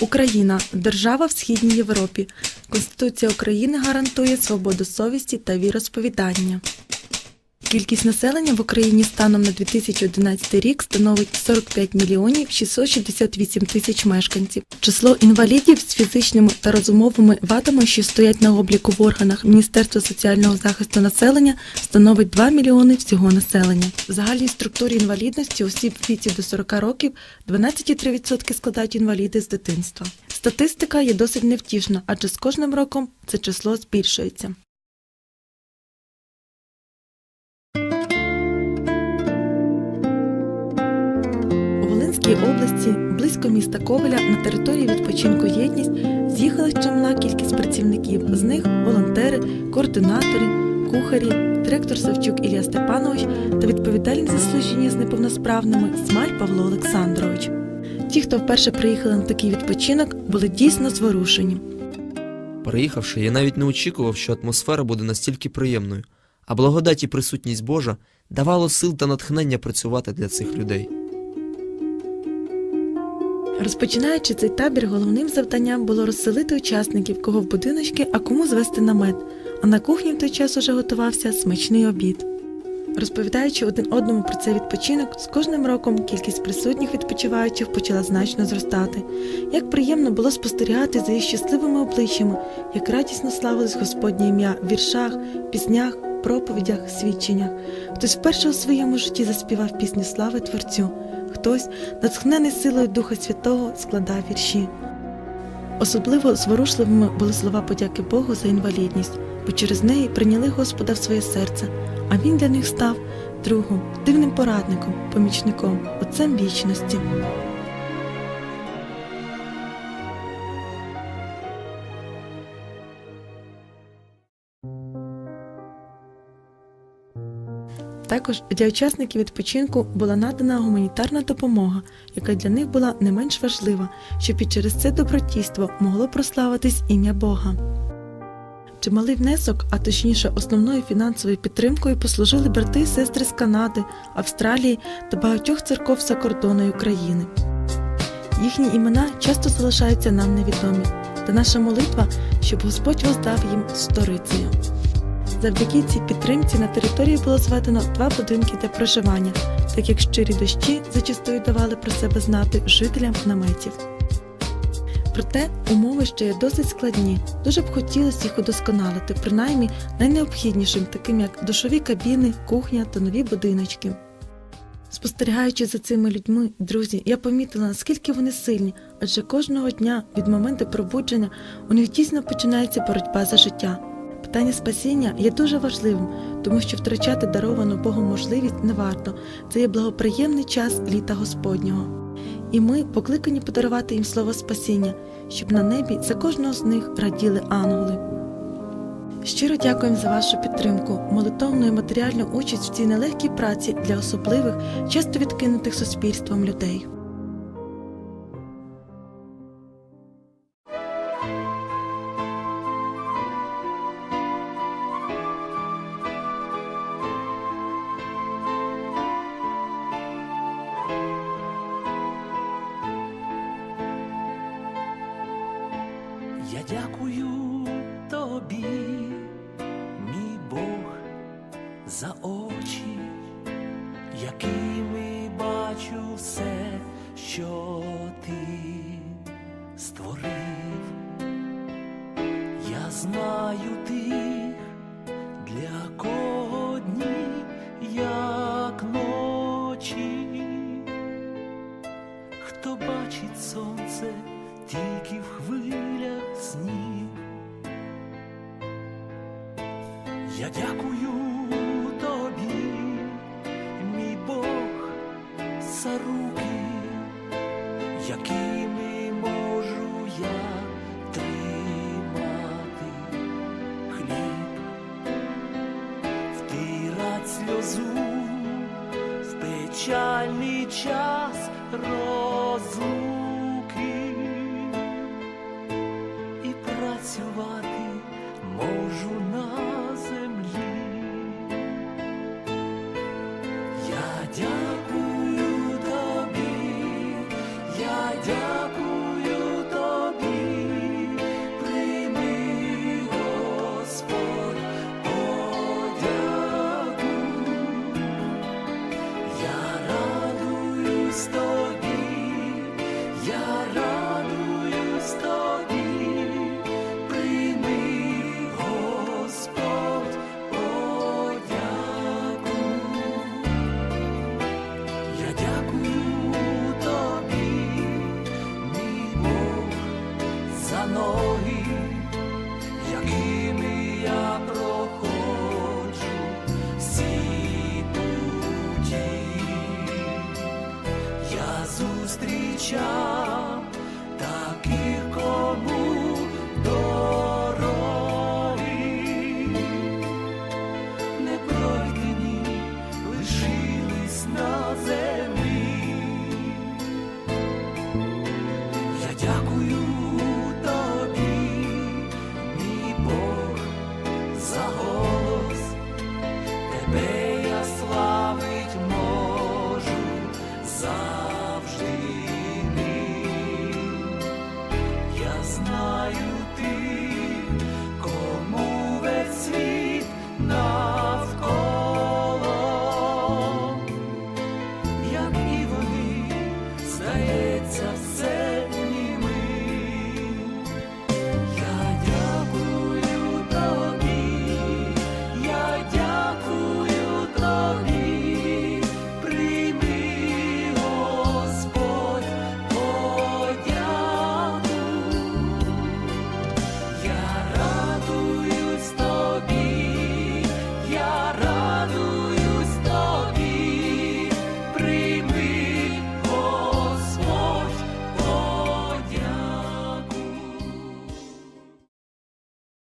Україна держава в східній Європі. Конституція України гарантує свободу совісті та віросповідання. Кількість населення в Україні станом на 2011 рік становить 45 мільйонів 668 тисяч мешканців. Число інвалідів з фізичними та розумовими вадами, що стоять на обліку в органах Міністерства соціального захисту населення, становить 2 мільйони всього населення. В загальній структурі інвалідності осіб в віці до 40 років 12,3% складають інваліди з дитинства. Статистика є досить невтішна, адже з кожним роком це число збільшується. Області, близько міста Ковеля, на території відпочинку єдність з'їхала чимала кількість працівників. З них волонтери, координатори, кухарі, директор Савчук Ілля Степанович та відповідальний за служіння з неповносправними Смаль Павло Олександрович. Ті, хто вперше приїхали на такий відпочинок, були дійсно зворушені. Приїхавши, я навіть не очікував, що атмосфера буде настільки приємною, а благодать і присутність Божа давало сил та натхнення працювати для цих людей. Розпочинаючи цей табір, головним завданням було розселити учасників, кого в будиночки, а кому звести намет. А на кухні в той час уже готувався смачний обід. Розповідаючи один одному про цей відпочинок, з кожним роком кількість присутніх відпочиваючих почала значно зростати. Як приємно було спостерігати за їх щасливими обличчями, як радісно славилось Господнє ім'я в віршах, піснях, проповідях, свідченнях. Хтось вперше у своєму житті заспівав пісню слави Творцю, хтось, натхнений силою Духа Святого, складав вірші. Особливо зворушливими були слова подяки Богу за інвалідність, бо через неї прийняли Господа в своє серце, а він для них став другом, дивним порадником, помічником, отцем вічності. Також для учасників відпочинку була надана гуманітарна допомога, яка для них була не менш важлива, щоб і через це добротійство могло прославитись ім'я Бога. Чималий внесок, а точніше основною фінансовою підтримкою послужили брати і сестри з Канади, Австралії та багатьох церков за кордоною України. Їхні імена часто залишаються нам невідомі, та наша молитва, щоб Господь воздав їм сторицею. Завдяки цій підтримці на території було зведено два будинки для проживання, так як щирі дощі зачастую давали про себе знати жителям наметів. Проте умови ще є досить складні. Дуже б хотілося їх удосконалити, принаймні найнеобхіднішим, таким як душові кабіни, кухня та нові будиночки. Спостерігаючи за цими людьми, друзі, я помітила, наскільки вони сильні, адже кожного дня від моменту пробудження у них дійсно починається боротьба за життя. Питання спасіння є дуже важливим, тому що втрачати даровану Богом можливість не варто. Це є благоприємний час літа Господнього. І ми покликані подарувати їм слово спасіння, щоб на небі за кожного з них раділи ангели. Щиро дякуємо за вашу підтримку, молитовну і матеріальну участь в цій нелегкій праці для особливих, часто відкинутих суспільством людей. За очі, якими бачу все, що ти створив. Я знаю тих, для кого дні, як ночі, хто бачить сонце тільки в хвилях снів. Я дякую за руки, якими можу я тримати хліб, втирать сльозу в печальний час розлуки дякую зустрічав.